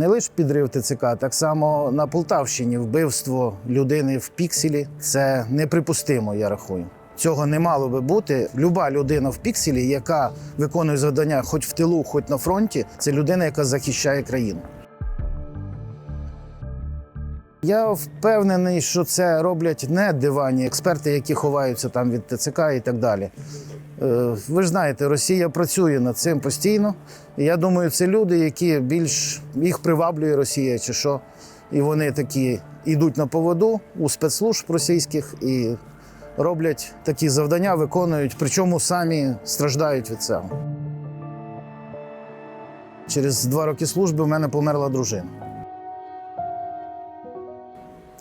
Не лише підрив ТЦК, так само на Полтавщині вбивство людини в пікселі це неприпустимо, я рахую. Цього не мало би бути. Люба людина в пікселі, яка виконує завдання хоч в тилу, хоч на фронті, це людина, яка захищає країну. Я впевнений, що це роблять не дивані експерти, які ховаються там від ТЦК і так далі. Е, Ви ж знаєте, Росія працює над цим постійно. І я думаю, це люди, які більш їх приваблює Росія чи що. І вони такі йдуть на поводу у спецслужб російських і роблять такі завдання, виконують, причому самі страждають від цього. Через два роки служби в мене померла дружина.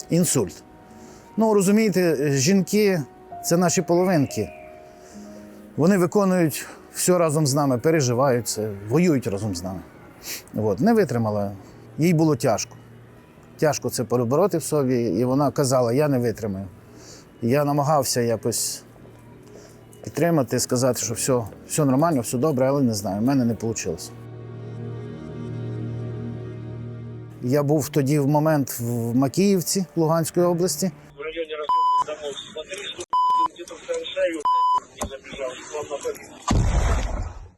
Інсульт. Ну, розумієте, жінки це наші половинки. Вони виконують все разом з нами, переживають це, воюють разом з нами. От, не витримала. Їй було тяжко. Тяжко це перебороти в собі, і вона казала: я не витримаю. Я намагався якось підтримати, сказати, що все, все нормально, все добре, але не знаю, в мене не вийшло. Я був тоді в момент в Макіївці Луганської області.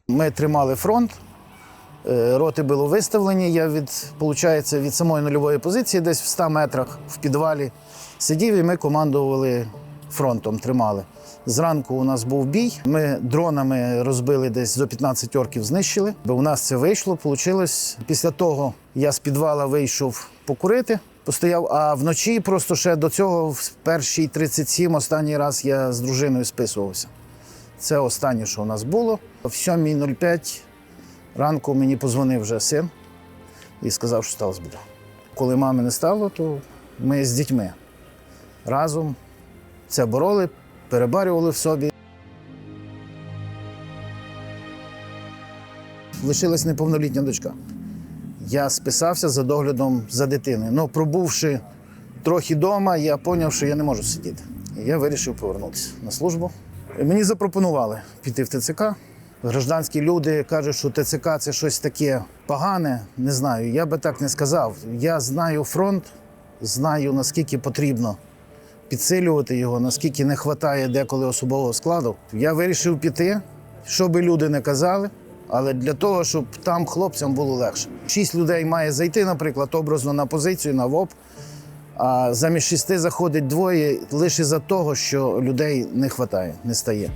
Ми тримали фронт, е, роти були виставлені. Я від, получається, від самої нульової позиції, десь в 100 метрах в підвалі сидів, і ми командували фронтом, тримали. Зранку у нас був бій. Ми дронами розбили десь до 15 орків, знищили. Бо у нас це вийшло. Получилось. Після того я з підвала вийшов покурити, постояв. А вночі просто ще до цього, в першій 37, останній раз я з дружиною списувався. Це останнє, що у нас було. В 7.05 ранку мені позвонив вже син і сказав, що сталося біда. Коли мами не стало, то ми з дітьми разом це бороли, перебарювали в собі. Лишилась неповнолітня дочка. Я списався за доглядом за дитиною. Ну, пробувши трохи вдома, я зрозумів, що я не можу сидіти. І я вирішив повернутися на службу. Мені запропонували піти в ТЦК. Гражданські люди кажуть, що ТЦК це щось таке погане. Не знаю, я би так не сказав. Я знаю фронт, знаю наскільки потрібно підсилювати його, наскільки не вистачає деколи особового складу. Я вирішив піти, що би люди не казали, але для того, щоб там хлопцям було легше. Шість людей має зайти, наприклад, образно на позицію, на ВОП. А замість шести заходить двоє лише за того, що людей не вистачає, не стає.